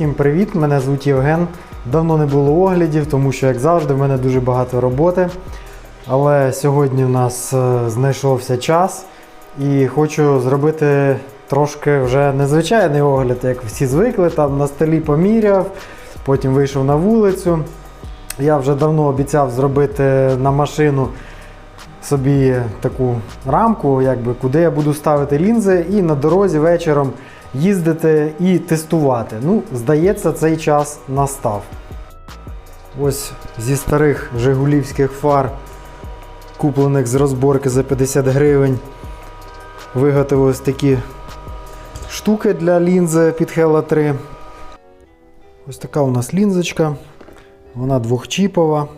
Всім привіт! Мене звуть Євген. Давно не було оглядів, тому що, як завжди, в мене дуже багато роботи. Але сьогодні в нас е, знайшовся час і хочу зробити трошки вже незвичайний огляд, як всі звикли. Там на столі поміряв, потім вийшов на вулицю. Я вже давно обіцяв зробити на машину собі таку рамку, якби, куди я буду ставити лінзи, і на дорозі вечором їздити і тестувати. Ну, здається, цей час настав. Ось зі старих жигулівських фар, куплених з розборки за 50 гривень, виготовив ось такі штуки для лінзи під Hella 3. Ось така у нас лінзочка. Вона двохчіпова.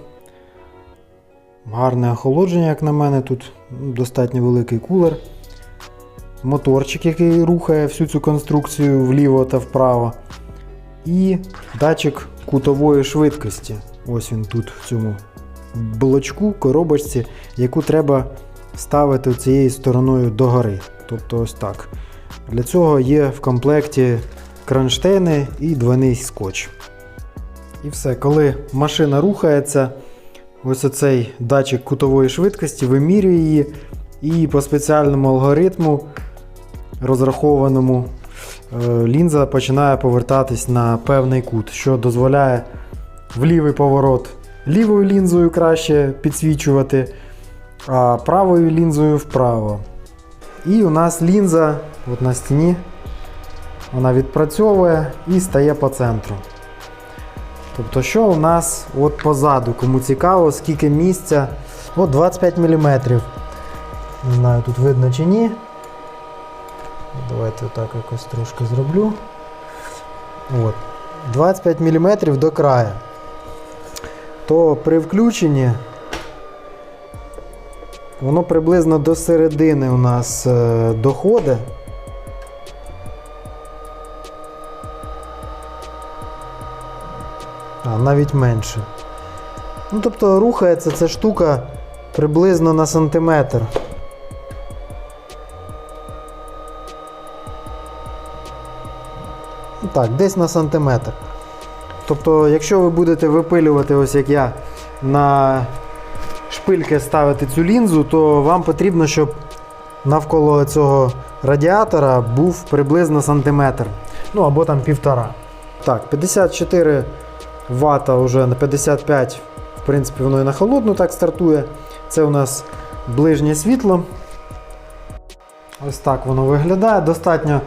Гарне охолодження, як на мене, тут достатньо великий кулер. Моторчик, який рухає всю цю конструкцію вліво та вправо. І датчик кутової швидкості. Ось він тут, в цьому блочку, коробочці, яку треба ставити цією стороною догори. Тобто ось так. Для цього є в комплекті кронштейни і двойний скотч. І все, коли машина рухається, ось оцей датчик кутової швидкості вимірює її і по спеціальному алгоритму, розрахованому, е, лінза починає повертатись на певний кут, що дозволяє в лівий поворот лівою лінзою краще підсвічувати, а правою лінзою вправо. І у нас лінза от на стіні, вона відпрацьовує і стає по центру. Тобто, що у нас от позаду, кому цікаво, скільки місця. От 25 мм. Не знаю, тут видно чи ні. Давайте отак якось трошки зроблю. От. 25 мм до краю. То при включенні воно приблизно до середини у нас е, доходить. А, навіть менше. Ну, тобто рухається ця штука приблизно на сантиметр. Так, десь на сантиметр. Тобто, якщо ви будете випилювати, ось як я, на шпильки ставити цю лінзу, то вам потрібно, щоб навколо цього радіатора був приблизно сантиметр. Ну або там півтора. Так, 54 Вт вже на 55, в принципі, воно і на холодну так стартує. Це у нас ближнє світло. Ось так воно виглядає. Достатньо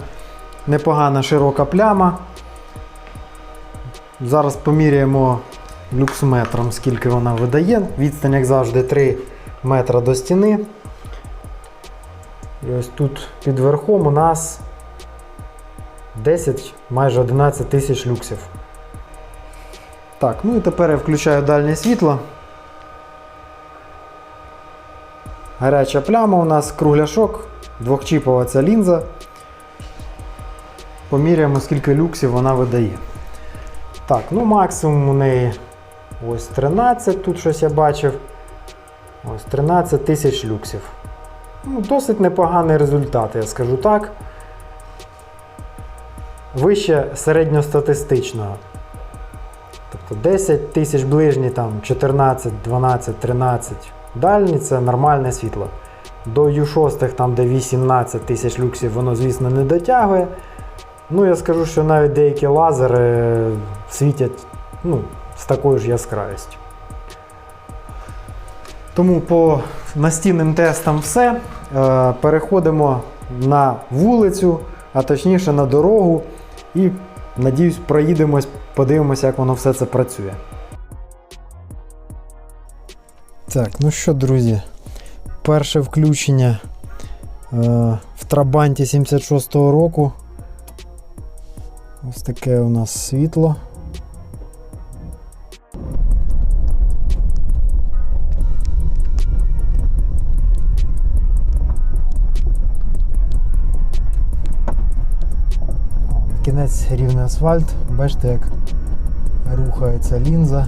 непогана широка пляма. Зараз поміряємо люксметром, скільки вона видає. Відстань, як завжди, 3 метра до стіни. І ось тут під верхом у нас 10, майже 11 тисяч люксів. Так, ну і тепер я включаю дальнє світло. Гаряча пляма у нас, кругляшок, двохчіпова ця лінза. Поміряємо, скільки люксів вона видає. Так, ну максимум у неї ось 13, тут щось я бачив. Ось 13 тисяч люксів. Ну, Досить непоганий результат, я скажу так. Вище середньостатистичного. Тобто 10 тисяч ближні, там 14, 12, 13 дальні це нормальне світло. До U6, там де 18 тисяч люксів, воно, звісно, не дотягує. Ну, я скажу, що навіть деякі лазери світять ну, з такою ж яскравістю. Тому по настінним тестам все. Е, Переходимо на вулицю, а точніше на дорогу. І надіюсь, проїдемось, подивимося, як воно все це працює. Так, ну що, друзі, перше включення е, в Трабанті 76-го року. Ось таке у нас світло. Кінець рівний асфальт. Бачите, як рухається лінза.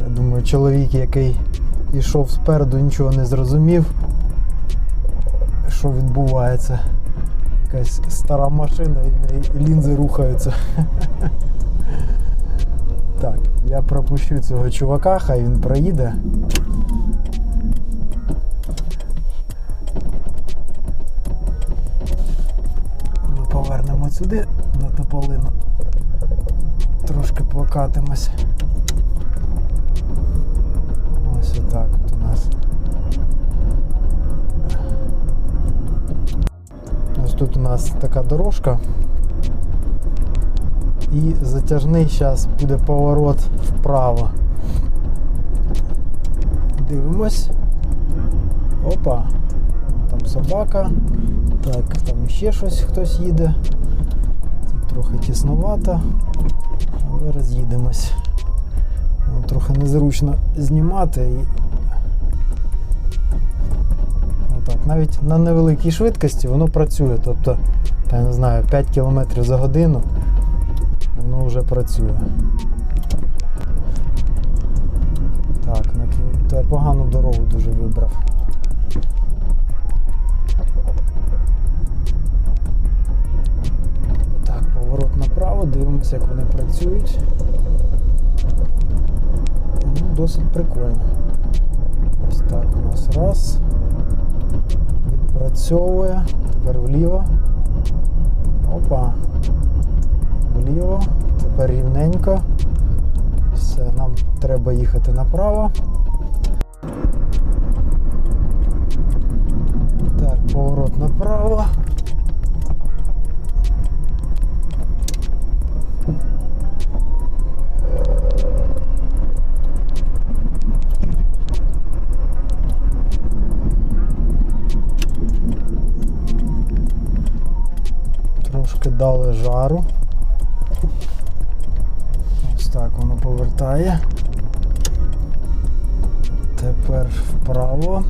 Я думаю, чоловік, який йшов спереду, нічого не зрозумів, що відбувається. Якась стара машина і лінзи рухаються. Так, я пропущу цього чувака, хай він проїде. Ми повернемо сюди на тополину. Трошки покатимось. Тут у нас така дорожка. І затяжний зараз буде поворот вправо. Дивимось. Опа. Там собака. Так, там ще щось хтось їде. Тут трохи тісновато, але роз'їдемось. Трохи незручно знімати. Навіть на невеликій швидкості воно працює. Тобто, я не знаю, 5 км за годину воно вже працює. Так, та я погану дорогу дуже вибрав. Так, поворот направо, дивимося, як вони працюють. Ну, досить прикольно. Ось так у нас раз. Відпрацьовує. Тепер вліво. Опа. Вліво. Тепер рівненько. Все, нам треба їхати направо. Так, поворот направо. Трошки дали жару. Ось так воно повертає. Тепер вправо.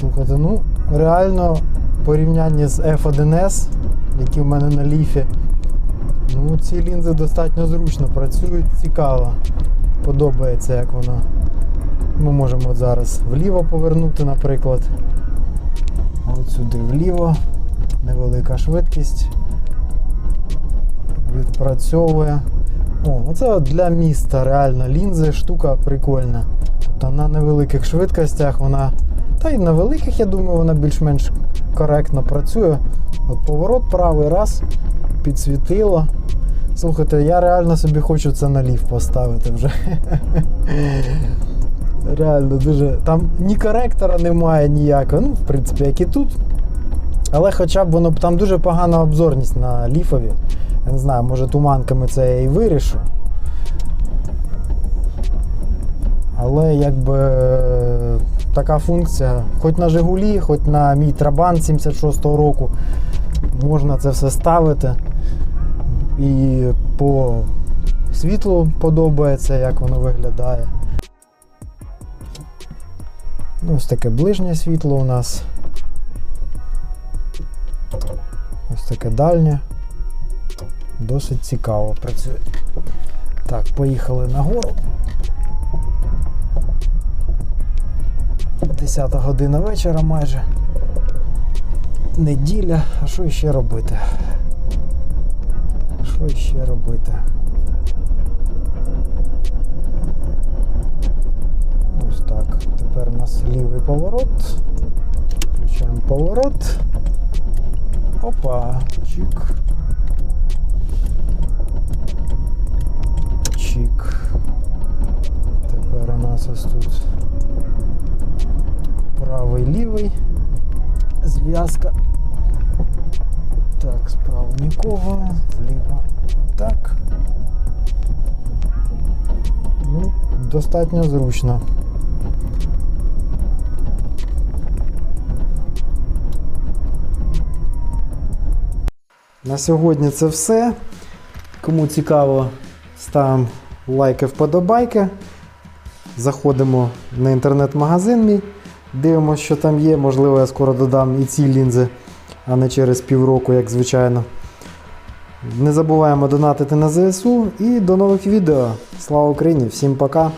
Слухайте, ну реально в порівнянні з F1S, які в мене на ліфі, ну ці лінзи достатньо зручно працюють, цікаво. Подобається, як воно. Ми можемо зараз вліво повернути, наприклад. От сюди вліво. Невелика швидкість. Відпрацьовує. О, оце от для міста реально лінзи штука прикольна. Тобто на невеликих швидкостях вона. Та й на великих, я думаю, вона більш-менш коректно працює. От поворот правий раз, підсвітило. Слухайте, я реально собі хочу це на лів поставити вже. Реально дуже. Там ні коректора немає ніякого. Ну, в принципі, як і тут. Але хоча б воно там дуже погана обзорність на ліфові. Я не знаю, може туманками це я і вирішу. Але якби така функція, хоч на Жигулі, хоч на мій Трабан 76-го року, можна це все ставити. І по світлу подобається, як воно виглядає. Ну, Ось таке ближнє світло у нас. Ось таке дальнє. Досить цікаво працює. Так, поїхали нагору. 10 година вечора майже. Неділя. А що ще робити? Що ще робити? Тепер у нас лівий поворот. Включаємо поворот. Опа, чик. Чик. Тепер у нас ось тут правий лівий. Зв'язка. Так, справа нікого, зліва так. Ну, достатньо зручно. На сьогодні це все. Кому цікаво, ставимо лайки, вподобайки. Заходимо на інтернет-магазин мій, дивимося, що там є. Можливо, я скоро додам і ці лінзи, а не через півроку, як звичайно. Не забуваємо донатити на ЗСУ і до нових відео. Слава Україні! Всім пока!